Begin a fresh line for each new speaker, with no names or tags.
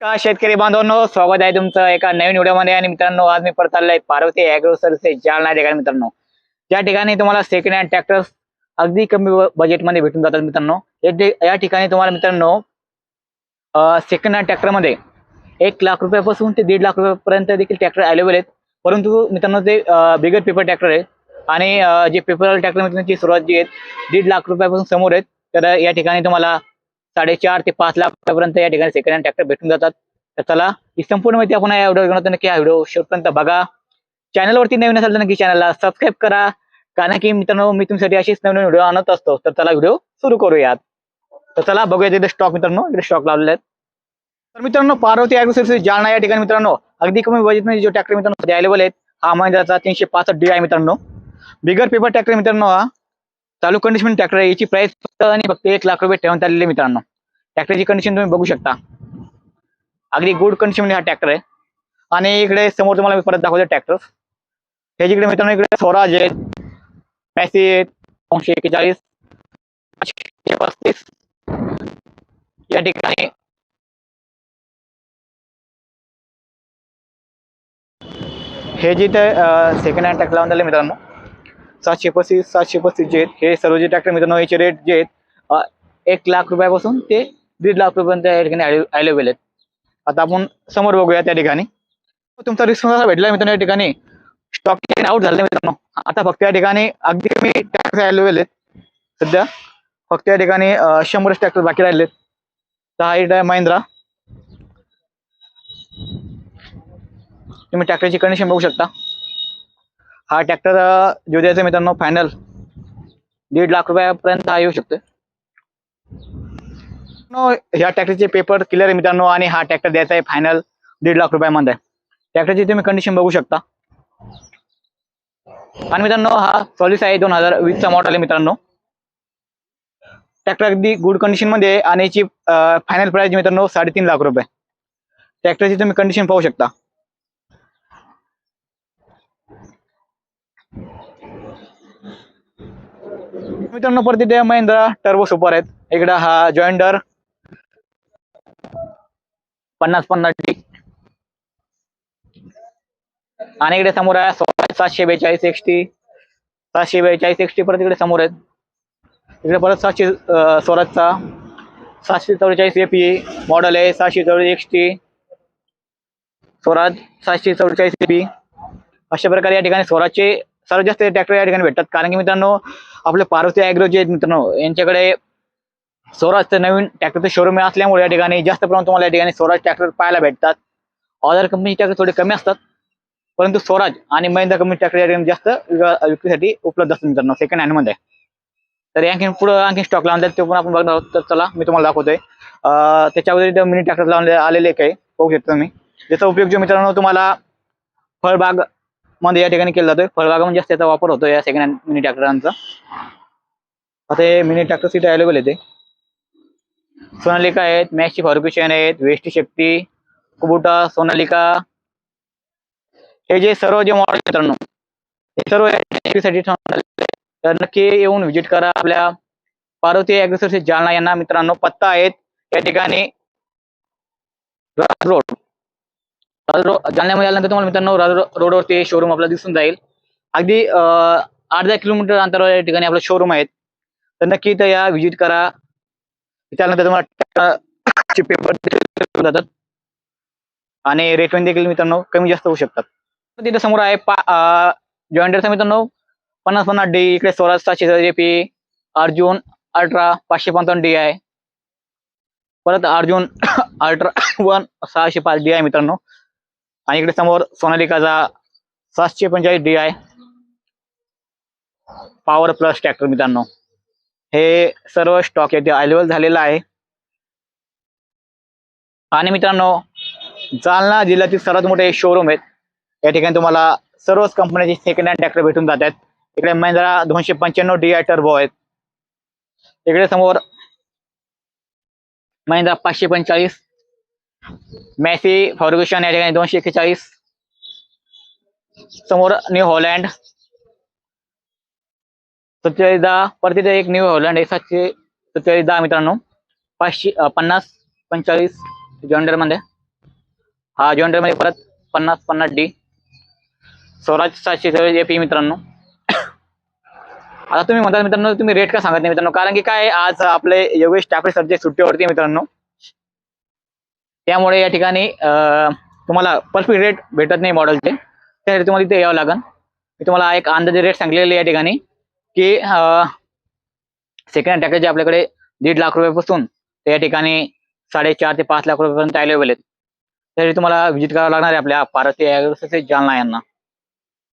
का शेतकरी बांधवांनो स्वागत आहे तुमचं एका नवीन व्हिडिओमध्ये. आणि मित्रांनो आज मी परत आलोय पार्वती अॅग्रो सर्व्हिसेस जालना ठिकाणी मित्रांनो. ज्या ठिकाणी तुम्हाला सेकंड हँड ट्रॅक्टर अगदी कमी बजेटमध्ये भेटून जातात मित्रांनो. या ठिकाणी तुम्हाला मित्रांनो सेकंड हँड ट्रॅक्टरमध्ये एक लाख रुपयापासून ते दीड लाख रुपयापर्यंत देखील ट्रॅक्टर अवेलेबल आहेत. परंतु मित्रांनो ते बिगर पेपर ट्रॅक्टर आहे आणि जे पेपर ट्रॅक्टर मित्रांची सुरुवात जी आहे दीड लाख रुपयापासून समोर आहेत. तर या ठिकाणी तुम्हाला साडेचार ते पाच लाखापर्यंत या ठिकाणी सेकंड हँड ट्रॅक्टर भेटून जातात. तर चला ही संपूर्ण माहिती आपण या व्हिडिओ घेऊन नक्की हा व्हिडिओ शेवटपर्यंत बघा. चॅनलवरती नवीन असाल तर नक्की चॅनलला सबस्क्राईब करा. कारण की मित्रांनो मी तुमच्यासाठी अशीच नवीन व्हिडिओ आणत असतो. तर चला व्हिडिओ सुरू करूयात. तर चला बघूया तिथे स्टॉक मित्रांनो. इकडे स्टॉक लावलेले आहेत. तर मित्रांनो पार्वती ॲग्रो सर्व्हिसेस जालना या ठिकाणी मित्रांनो अगदी कमी बजेटमध्ये जो ट्रॅक्टर मित्रांनो सध्या अवेलेबल आहेत. हा महिन्याचा तीनशे पासष्ट डी आहे मित्रांनो. बिगर पेपर ट्रॅक्टर मित्रांनो हा. चालू कंडिशन ट्रॅक्टर याची प्राइस फक्त आणि फक्त एक लाख रुपये ठेवण्यात आलेली मित्रांनो. ट्रॅक्टरची कंडिशन तुम्ही बघू शकता. अगदी गुड कंडिशन हा ट्रॅक्टर आहे. आणि इकडे समोर तुम्हाला मी परत दाखवतो ट्रॅक्टर हे जिकडे मित्रांनो इकडे स्वराज आहेत. पॅसी आहेत. दोनशे एक्केचाळीस. पाचशे पस्तीस. या ठिकाणी. हे जे ते सेकंड हँड ट्रॅक्टर लावून झाले मित्रांनो. सातशे पस्तीस सातशे पस्तीस जे आहेत हे सर्व जे ट्रॅक्टर मित्रांनो याचे रेट जे आहेत एक लाख रुपयापासून ते दीड लाख रुपयापर्यंत या ठिकाणी अवेलेबल आहेत आता आपण समोर बघूया त्या ठिकाणी. तुमचा रिस्पॉन्स भेटला मित्रांनो या ठिकाणी? स्टॉक आउट झाले मित्रांनो. आता फक्त या ठिकाणी अगदी कमी टॅक्स अवेलेबल आहेत सध्या फक्त या ठिकाणी शंभरच ट्रॅक्टर बाकी राहिलेत. सहा हा आहे महिंद्रा. तुम्ही ट्रॅक्टरची कंडिशन बघू शकता. हा ट्रॅक्टर जो द्यायचा मित्रांनो फायनल दीड लाख रुपयापर्यंत हा येऊ शकतो ह्या ट्रॅक्टरचे पेपर क्लिअर आहे मित्रांनो आणि हा ट्रॅक्टर द्यायचा आहे फायनल दीड लाख रुपयामध्ये. ट्रॅक्टरची तुम्ही कंडिशन बघू शकता. आणि मित्रांनो हा सॉलिस आहे दोन हजार वीसचा मॉडेल आहे मित्रांनो. ट्रॅक्टर अगदी गुड कंडिशनमध्ये आहे आणि याची फायनल प्राइस मित्रांनो साडेतीन लाख रुपये. ट्रॅक्टरची तुम्ही कंडिशन पाहू शकता. मित्रांनो परत इथे महिंद्रा टर्बो सुपर आहेत. इकडं हा जॉइंडर पन्नास पन्नास टी आणि इकडे समोर आहे सातशे बेचाळीस एक्सटी सातशे बेचाळीस एक्सटी परत इकडे समोर आहेत. इकडे परत सातशे अं, स्वराजचा सातशे चौवेचाळीस एपी मॉडेल आहे सातशे चौवेचाळीस एक्सटी स्वराज सातशे चौवेचाळीस एपी अशा प्रकारे या ठिकाणी स्वराजचे सर्वात जास्त ट्रॅक्टर या ठिकाणी भेटतात. कारण की मित्रांनो आपले पार्वती ॲग्रो जे आहेत मित्रांनो यांच्याकडे स्वराजचं नवीन ट्रॅक्टरचं शोरूम असल्यामुळे या ठिकाणी जास्त प्रमाणात तुम्हाला या ठिकाणी स्वराज ट्रॅक्टर पाहायला भेटतात. ऑदर कंपनी ट्रॅक्टर थोडे कमी असतात परंतु स्वराज आणि महिंद्रा कंपनी ट्रॅक्टर या ठिकाणी जास्त विक्रीसाठी उपलब्ध असतात मित्रांनो सेकंड हँडमध्ये तर आणखी पुढं आणखी स्टॉक लावून ते पण आपण बघणार आहोत. तर चला मी तुम्हाला दाखवतोय. अं, त्याच्यावर मिनी ट्रॅक्टर लावले आलेले काही बघू शकता तुम्ही. ज्याचा उपयोग जो मित्रांनो तुम्हाला फळबागमध्ये या ठिकाणी केला जातोय. फळबाग म्हणजे जास्त त्याचा वापर होतो या सेकंड हँड मिनी ट्रॅक्टरांचा आता हे मिनी ट्रॅक्टर सीट अवेलेबल आहे ते. सोनालिका आहेत मॅक्सची फॉर्ग्युशन आहेत वेस्टी शक्ती कुबुटा सोनालिका. हे जे सर्व जे मॉडेल मित्रांनो हे सर्वसाठी तर नक्की येऊन व्हिजिट करा आपल्या पार्वती ॲग्रिसर्व्हिस जालना यांना. मित्रांनो पत्ता आहेत. या ठिकाणी राज रोड. राज रोड जालन्यामध्ये आल्यानंतर तुम्हाला मित्रांनो राज रोडवरती शोरूम आपल्याला दिसून जाईल. अगदी अं, आठ दहा किलोमीटर अंतरावर या ठिकाणी आपलं शोरूम आहेत. तर नक्की इथं या व्हिजिट करा. त्यानंतर तुम्हाला चे पेपर जातात. आणि रेट देखील मित्रांनो कमी जास्त होऊ शकतात. तिथे समोर आहे पा जॉईंडरचा मित्रांनो. पन्नास पन्नास डी इकडे सोळा सातशे जे पी अर्जुन अल्ट्रा पाचशे पंचावन्न डी आहे. परत अर्जुन अल्ट्रा वन सहाशे पाच डी आहे मित्रांनो. आणि इकडे समोर सोनालिकाचा सातशे पंचेचाळीस डी आहे. पॉवर प्लस ट्रॅक्टर मित्रांनो. हे सर्व स्टॉक येथे अवेलेबल झालेला आहे. आणि मित्रांनो जालना जिल्ह्यातील सर्वात मोठे शोरूम आहेत. या ठिकाणी तुम्हाला सर्वच कंपन्याचे सेकंड हँड ट्रॅक्टर भेटून जातात. इकडे महिंद्रा दोनशे पंच्याण्णव डी आय टर्बो आहेत. इकडे समोर महिंद्रा पाचशे पंचेचाळीस मॅसी फॉर्ग्युशन या ठिकाणी दोनशे एक्केचाळीस समोर न्यू हॉलँड सत्तेचाळीस दहा परत एक न्यू हॉलंड एक सातशे सत्तेचाळीस दहा मित्रांनो. पाचशे पन्नास पंचेचाळीस जॉन्डरमध्ये. हा जॉन्डरमध्ये परत पन्नास पन्नास डी स्वराज सातशे सव्वीस पी मित्रांनो. आता तुम्ही म्हणता मित्रांनो तुम्ही रेट का सांगत नाही मित्रांनो? कारण की काय आज आपले योगेश ठाकरे सरचे सुट्टीवरती मित्रांनो. त्यामुळे या ठिकाणी तुम्हाला परफेक्ट रेट भेटत नाही मॉडेलचे त्यासाठी तुम्हाला इथे यावं लागेल मी तुम्हाला एक अंदाजे रेट सांगलेले या ठिकाणी. की सेकंड हँड ट्रॅक्टरचे आपल्याकडे दीड लाख रुपयापासून ते या ठिकाणी साडेचार ते पाच लाख रुपयापर्यंत अवेलेबल आहेत. तरी तुम्हाला व्हिजिट करावं लागणार आहे आपल्या पारसी जालना यांना.